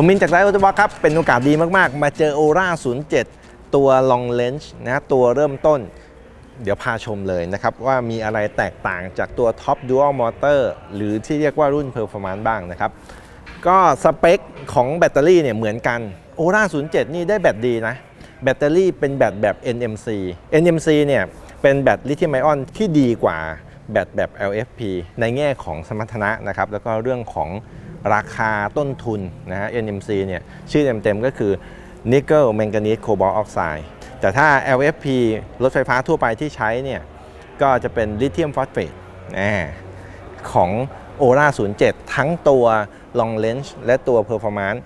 ผมมินจากไลฟ์อตบอครับ เป็นโอกาสดีมากๆ มาเจอโอรา07 ตัว long range นะตัวเริ่มต้น เดี๋ยวพาชมเลยนะครับ ว่ามีอะไรแตกต่างจากตัว Top Dual Motor หรือที่เรียกว่ารุ่น Performance บ้างนะครับ ก็สเปคของแบตเตอรี่เนี่ยเหมือนกันโอรา07 นี่ได้แบตดีนะ แบตเตอรี่เป็นแบตแบบ NMC NMC เนี่ยเป็นแบตลิเธียมไอออนที่ดีกว่าแบตแบบ LFP ในแง่ของสมรรถนะนะครับแล้วก็เรื่องของ ราคาต้นทุนนะฮะ NMC เนี่ยชื่อเต็มๆก็คือ Nickel Manganese Cobalt Oxide แต่ถ้า LFP รถไฟฟ้าทั่วไปที่ใช้เนี่ยก็จะเป็นลิเธียมฟอสเฟตของ o r a 07 ทั้งตัว Long Range และตัว Performance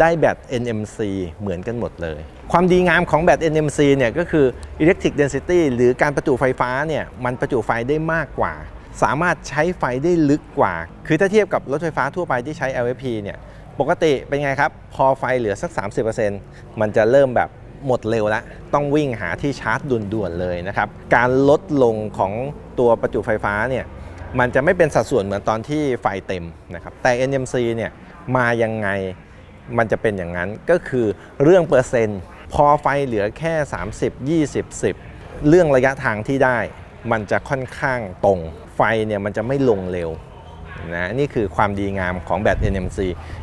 ได้แบต NMC เหมือนกันหมดเลย ความดีงามของแบต NMC เนี่ยก็คือ Electric Density หรือการประจุไฟฟ้าเนี่ยมันประจุไฟได้มากกว่า สามารถใช้ไฟได้ลึกกว่า คือถ้าเทียบกับรถไฟฟ้าทั่วไปที่ใช้ LFP เนี่ย ปกติเป็นไงครับ พอไฟเหลือสัก 30%มันจะเริ่มแบบหมดเร็วแล้ว ต้องวิ่งหาที่ชาร์จด่วนๆเลยนะครับ การลดลงของตัวประจุไฟฟ้าเนี่ย มันจะไม่เป็นสัดส่วนเหมือนตอนที่ไฟเต็มนะครับ แต่ NMC เนี่ยมายังไง มันจะเป็นอย่างนั้น ก็คือเรื่องเปอร์เซ็นต์ พอไฟเหลือแค่ 30 20 10 เรื่องระยะทางที่ได้ มันจะค่อนข้างตรง ไฟเนี่ยมันจะไม่ลงเร็วนะนี่คือความดีงามของแบต NMC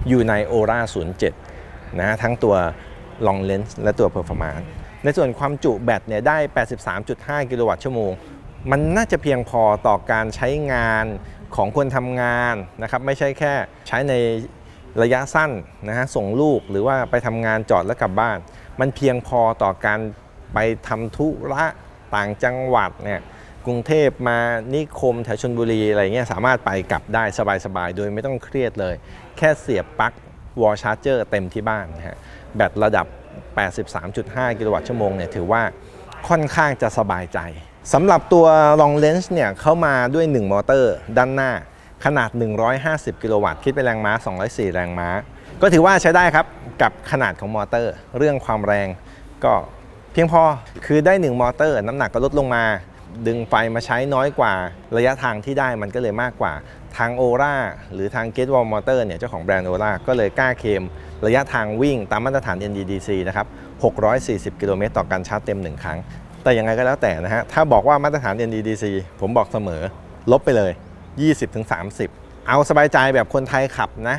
อยู่ใน Aura 07 นะทั้งตัว Long Range และตัว Performance ในส่วนความจุแบตเนี่ยได้ 83.5 กิโลวัตต์ชั่วโมง มันน่าจะเพียงพอต่อการใช้งานของคนทำงานนะครับไม่ใช่แค่ใช้ในระยะสั้นนะฮะส่งลูกหรือว่าไปทำงานจอดแล้วกลับบ้าน มันเพียงพอต่อการไปทำธุระต่างจังหวัดเนี่ย กรุงเทพมานิคมแถวชนบุรีอะไรเงี้ยสามารถไปกลับได้สบายๆ โดยไม่ต้องเครียดเลย แค่เสียบปลั๊กวอลชาร์เจอร์เต็มที่บ้านนะฮะแบตระดับ 83.5 กิโลวัตต์ชั่วโมงเนี่ยถือว่าค่อนข้างจะสบายใจสำหรับตัว Long Range เนี่ยเข้ามาด้วย 1 มอเตอร์ด้านหน้าขนาด 150 กิโลวัตต์ คิดเป็นแรงม้า 204 แรงม้า ก็ถือว่าใช้ได้ครับกับขนาดของมอเตอร์ เรื่องความแรงก็เพียงพอ คือได้ 1 มอเตอร์ น้ำหนักก็ลดลงมา ดึงไฟมาใช้น้อยกว่า ระยะทางที่ได้มันก็เลยมากกว่า ทางโอราหรือทาง Get Wall Motor เนี่ยเจ้าของแบรนด์โอราก็เลยกล้าเคมระยะทางวิ่งตามมาตรฐาน NEDC นะครับ 640 กิโลเมตรต่อการชาร์จเต็ม 1 ครั้ง แต่ยังไงก็แล้วแต่นะฮะ ถ้าบอกว่ามาตรฐาน NEDC ผมบอกเสมอ ลบไปเลย 20-30 เอาสบายใจแบบคนไทยขับนะ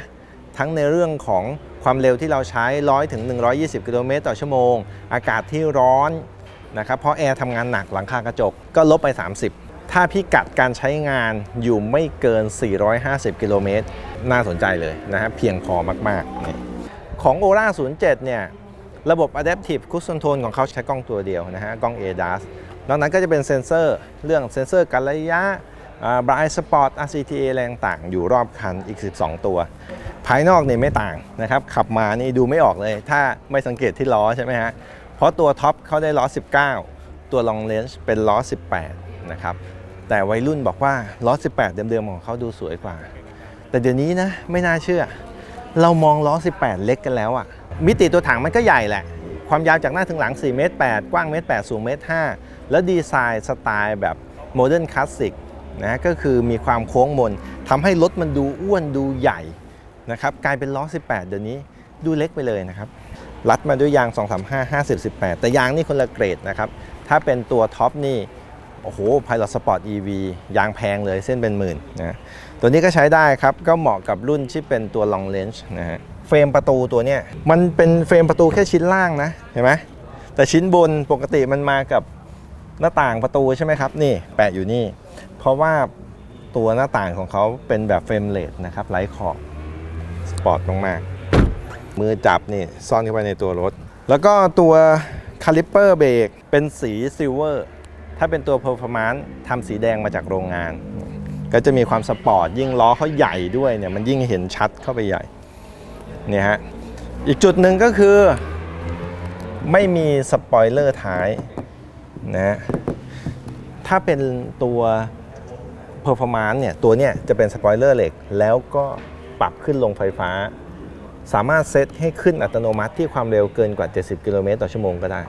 ทั้งในเรื่องของความเร็วที่เราใช้ 100ถึง120 กิโลเมตรต่อชั่วโมง อากาศที่ร้อน นะครับเพราะแอร์ทำงานหนักหลังคากระจกก็ลบไป 30 ถ้าพิกัดการใช้งานอยู่ไม่เกิน 450 กิโลเมตร น่าสนใจเลยนะฮะเพียงพอมากๆนี่ของ o r a 07 เนี่ย ระบบ Adaptive Cruise Control ของเขาใช้กล้องตัวเดียวนะฮะกล้อง ADAS นอกนั้นก็จะเป็นเซ็นเซอร์เรื่องเซ็นเซอร์การระยะบรายสปอร์ต RCTA แรงต่างอยู่รอบคันอีก 12 ตัว ภายนอกเนี่ยไม่ต่างนะครับ ขับมานี่ดูไม่ออกเลย ถ้าไม่สังเกตที่ล้อใช่ไหมฮะ ราะตัวท็อปเขาได้ล้อ 19 ตัว Long Range เป็นล้อ 18 นะครับ แต่วัยรุ่นบอกว่าล้อ 18 เดิมๆของเขาดูสวยกว่า แต่เดี๋ยวนี้นะไม่น่าเชื่อ เรามองล้อ 18 เล็กกันแล้วอะมิติตัวถังมันก็ใหญ่แหละ ความยาวจากหน้าถึงหลัง4เมตร8กว้างเมตร8สูงเมตร5แล้วดีไซน์สไตล์แบบโมเดิร์นคลาสสิกนะก็คือมีความโค้งมนทำให้รถมันดูอ้วนดูใหญ่นะครับกลายเป็นล้อ 18 เดี๋ยวนี้ดูเล็กไปเลยนะครับ รัดมาด้วยยาง 235 50 18 แต่ยางนี่คนละเกรดนะครับ ถ้าเป็นตัวท็อปนี่ โอ้โห Pilot Sport EV ยางแพงเลยเส้นเป็นหมื่นนะตัวนี้ก็ใช้ได้ครับ ก็เหมาะกับรุ่นที่เป็นตัว Long Range นะฮะเฟรมประตูตัวเนี้ยมันเป็นเฟรมประตูแค่ชิ้นล่างนะ เห็นไหมแต่ชิ้นบนปกติมันมากับหน้าต่างประตูใช่ไหมครับ นี่แปะอยู่นี่ เพราะว่าตัวหน้าต่างของเขาเป็นแบบเฟรมเลสนะครับไร้ขอบสปอร์ตมากๆ มือจับนี่ซ่อนเข้าไปในตัวรถ แล้วก็ตัวคาลิปเปอร์เบรกเป็นสีซิลเวอร์ถ้าเป็นตัว Performance ทำสีแดงมาจากโรงงาน ก็จะมีความสปอร์ตยิ่งล้อเขาใหญ่ด้วยเนี่ยมันยิ่งเห็นชัดเข้าไปใหญ่เนี่ยฮะอีกจุดหนึ่งก็คือ ไม่มีสปอยเลอร์ท้ายนะถ้าเป็นตัว Performance เนี่ยตัวเนี่ยจะเป็นสปอยเลอร์เหล็ก แล้วก็ปรับขึ้นลงไฟฟ้า สามารถเซตให้ขึ้นอัตโนมัติที่ความเร็วเกินกว่า 70 กิโลเมตรต่อชั่วโมงก็ได้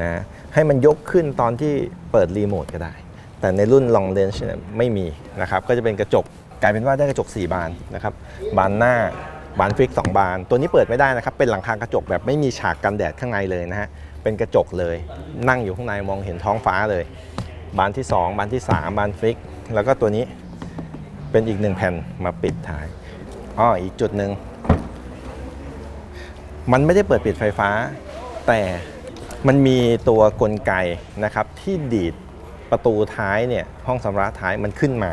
นะให้มันยกขึ้นตอนที่เปิดรีโมทก็ได้ แต่ในรุ่น Long Range เนี่ยไม่มีนะครับก็จะเป็นกระจกกลายเป็นว่าได้กระจก 4 บานนะครับบานหน้าบานฟิก 2 บาน ตัวนี้เปิดไม่ได้นะครับ เป็นหลังคากระจกแบบไม่มีฉากกันแดดข้างในเลยนะฮะเป็นกระจกเลย นั่งอยู่ข้างในมองเห็นท้องฟ้าเลย บานที่ 2 บานที่ 3 บานฟิก แล้วก็ตัวนี้เป็นอีกหนึ่งแผ่นมาปิดท้ายอ้ออีกจุดหนึ่ง มันไม่ได้เปิดปิดไฟฟ้า แต่มันมีตัวกลไกนะครับที่ดีดประตูท้ายเนี่ยห้องสำราท้ายมันขึ้นมา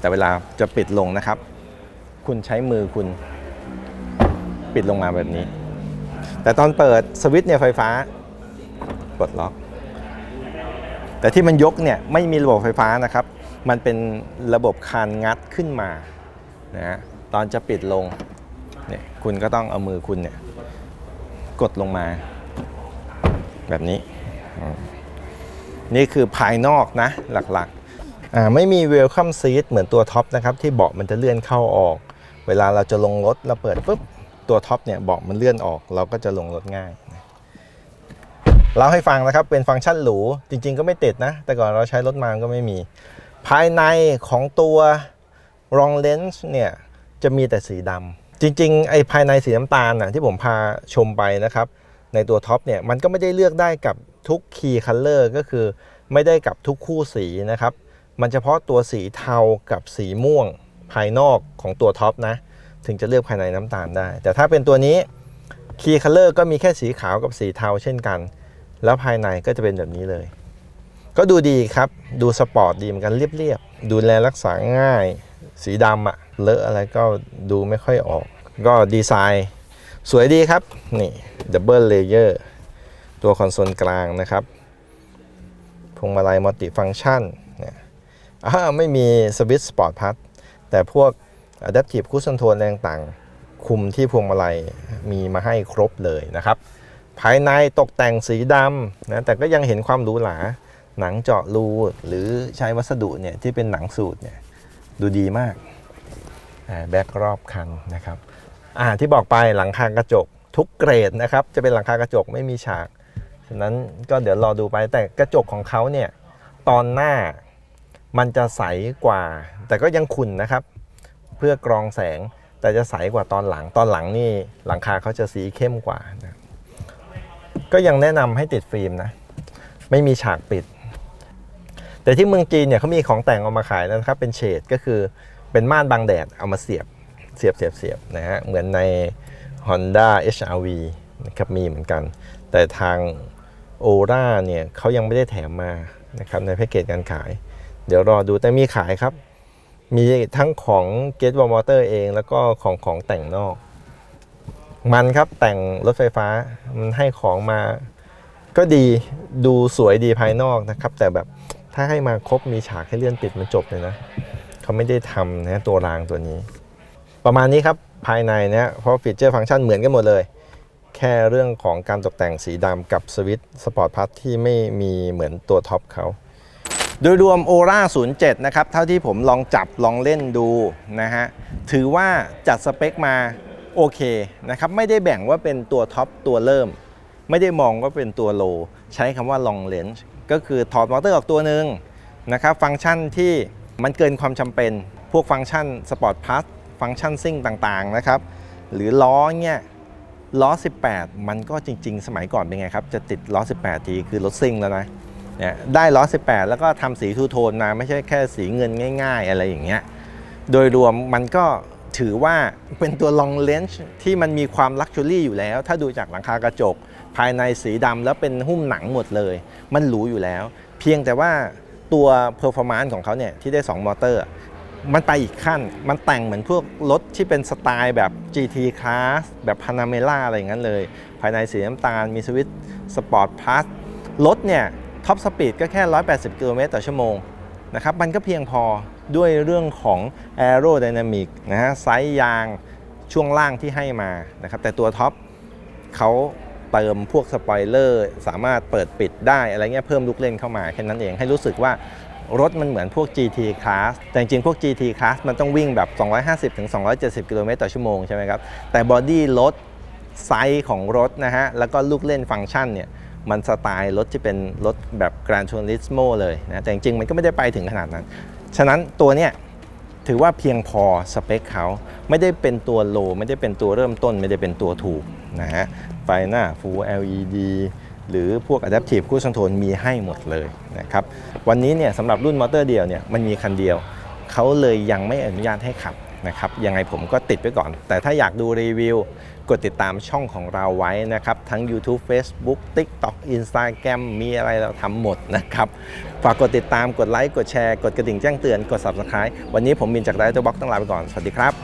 แต่เวลาจะปิดลงนะครับ คุณใช้มือคุณปิดลงมาแบบนี้ แต่ตอนเปิดสวิตช์เนี่ยไฟฟ้ากดล็อก แต่ที่มันยกเนี่ยไม่มีระบบไฟฟ้านะครับ มันเป็นระบบคานงัดขึ้นมานะฮะตอนจะปิดลงเนี่ยคุณก็ต้องเอามือคุณเนี่ย กดลงมา แบบนี้ นี่คือภายนอกนะหลักๆไม่มี Welcome Seat เหมือนตัวท็อปนะครับ ที่เบาะมันจะเลื่อนเข้าออก เวลาเราจะลงรถเราเปิดปุ๊บตัวท็อปเนี่ยเบาะมันเลื่อนออก เราก็จะลงรถง่ายเล่าให้ฟังนะครับเป็นฟังก์ชันหรูจริง ๆ ก็ไม่ติดนะ แต่ก่อนเราใช้รถมาก็ไม่มี ภายในของตัวรองเลนส์เนี่ยจะมีแต่สีดำ จริงๆไอ้ภายในสีน้ำตาลน่ะที่ผมพาชมไปนะครับ ในตัวท็อปเนี่ยมันก็ไม่ได้เลือกได้กับทุกคีย์คัลเลอร์ก็คือไม่ได้กับทุกคู่สีนะครับ มันเฉพาะตัวสีเทากับสีม่วงภายนอกของตัวท็อปนะ ถึงจะเลือกภายในน้ำตาลได้ แต่ถ้าเป็นตัวนี้คีย์คัลเลอร์ก็มีแค่สีขาวกับสีเทาเช่นกัน แล้วภายในก็จะเป็นแบบนี้เลย ก็ดูดีครับ ดูสปอร์ตดีเหมือนกันเรียบๆ ดูแลรักษาง่าย สีดำอะเลอะอะไรก็ดูไม่ค่อยออก ก็ดีไซน์สวยดีครับ นี่ดับเบิลเลเยอร์ตัวคอนโซลกลางนะครับพวงมาลัยมัลติฟัง c t ชันเนี่ยอ่ไม่มีสวิตช์สปอร์ตพัทแต่พวก Adaptive Cruise Control อะไรต่างๆ คุมที่พวงมาลัยมีมาให้ครบเลยนะครับ ภายในตกแต่งสีดำนะแต่ก็ยังเห็นความหรูหราหนังเจาะรูหรือใช้วัสดุเนี่ยที่เป็นหนังสูตรเนี่ย ดูดีมากแบ็กรอบคันนะครับอ่าที่บอกไปหลังคากระจกทุกเกรดนะครับจะเป็นหลังคากระจกไม่มีฉากฉะนั้นก็เดี๋ยวรอดูไปแต่กระจกของเขาเนี่ยตอนหน้ามันจะใสกว่า แต่ก็ยังขุ่นนะครับ เพื่อกรองแสงแต่จะใสกว่าตอนหลังตอนหลังนี่หลังคาเขาจะสีเข้มกว่านะก็ยังแนะนำให้ติดฟิล์มนะ ไม่มีฉากปิด แต่ที่เมืองจีนเนี่ยเขามีของแต่งเอามาขายนะครับ เป็นเฉดก็คือเป็นม่านบังแดดเอามาเสียบเสียบเสียบเสียบนะฮะเหมือนใน Honda HRV นะครับมีเหมือนกัน แต่ทาง o อร่าเนี่ยเขายังไม่ได้แถมมานะครับในแพ็กเกจการขาย เดี๋ยวรอดูแต่มีขายครับ มีทั้งของ g a t e w a l Motor เองแล้วก็ของของแต่งนอก มันครับแต่งรถไฟฟ้ามันให้ของมา ก็ดีดูสวยดีภายนอกนะครับ แต่แบบ ถ้าให้มาครบมีฉากให้เลื่อนปิดมันจบเลยนะเขาไม่ได้ทำนะตัวรางตัวนี้ ประมาณนี้ครับภายในนะเพราะฟีเจอร์ฟังก์ชันเหมือนกันหมดเลย แค่เรื่องของการตกแต่งสีดำกับสวิตช์สปอร์ตพัทที่ไม่มีเหมือนตัวท็อปเขาโดยรวม o อร่า07 นะครับ เท่าที่ผมลองจับลองเล่นดูนะฮะ ถือว่าจัดสเปคมาโอเคนะครับ ไม่ได้แบ่งว่าเป็นตัวท็อปตัวเริ่ม ไม่ได้มองว่าเป็นตัวโล ใช้คำว่า long range ก็คือถอดมอเตอร์ออกตัวหนึ่งนะครับฟังก์ชันที่มันเกินความจำเป็น พวกฟังก์ชันสปอร์ตพัทฟังก์ชันซิ่งต่างๆนะครับหรือล้อเนี่ยล้อ 18 มันก็จริง ๆ สมัยก่อนเป็นไงครับ จะติดล้อ 18 ทีคือรถซิ่งแล้วนะเนี่ยได้ล้อ 18 แล้วก็ทำสีทูโทนมาไม่ใช่แค่สีเงินง่าย ๆ อะไรอย่างเงี้ยโดยรวมมันก็ถือว่าเป็นตัว long range ที่มันมีความลักชัวรี่อยู่แล้ว ถ้าดูจากหลังคากระจก ภายในสีดำแล้วเป็นหุ้มหนังหมดเลย มันหรูอยู่แล้ว เพียงแต่ว่าตัว performance ของเขาเนี่ยที่ได้ 2 มอเตอร์ มันไปอีกขั้น มันแต่งเหมือนพวกรถที่เป็นสไตล์แบบ GT Class แบบ Panamera อะไรอย่างนั้นเลย ภายในสีน้ำตาลมีสวิตช์สปอร์ตพ u s รถเนี่ยท็อปสปีดก็แค่ 180 กิโลเมตรต่อชั่วโมงนะครับมันก็เพียงพอด้วยเรื่องของ Aerodynamic นะฮะไซส์ยางช่วงล่างที่ให้มานะครับแต่ตัวท็อปเขา เติมพวกสปอยเลอร์สามารถเปิดปิดได้อะไรเงี้ยเพิ่มลูกเล่นเข้ามาแค่นั้นเองให้รู้สึกว่ารถมันเหมือนพวก GT Class แต่จริงๆ พวก GT Class มันต้องวิ่งแบบ 250-270 กิโลเมตรต่อชั่วโมงใช่ไหมครับ แต่บอดี้รถไซส์ของรถนะฮะ แล้วก็ลูกเล่นฟังก์ชันเนี่ย มันสไตล์รถที่เป็นรถแบบ Gran Turismo เลยนะ แต่จริงๆ มันก็ไม่ได้ไปถึงขนาดนั้น ฉะนั้นตัวเนี้ยถือว่าเพียงพอสเปคเขา ไม่ได้เป็นตัวโล ไม่ได้เป็นตัวเริ่มต้น ไม่ได้เป็นตัวถูก นะฮะไฟหน้า Full LED หรือพวก Adaptive Cruise Control มีให้หมดเลยนะครับวันนี้เนี่ยสำหรับรุ่นมอเตอร์เดียวเนี่ยมันมีคันเดียว เขาเลยยังไม่อนุญาตให้ขับนะครับยังไงผมก็ติดไว้ก่อน แต่ถ้าอยากดูรีวิว กดติดตามช่องของเราไว้นะครับ ทั้ง YouTube Facebook TikTok Instagram มีอะไรเราทำหมดนะครับ ฝากกดติดตามกดไลค์กดแชร์ กดกระดิ่งแจ้งเตือนกด Subscribe วันนี้ผมบินจากไดร์บ็อกต้องลาไปก่อน สวัสดีครับ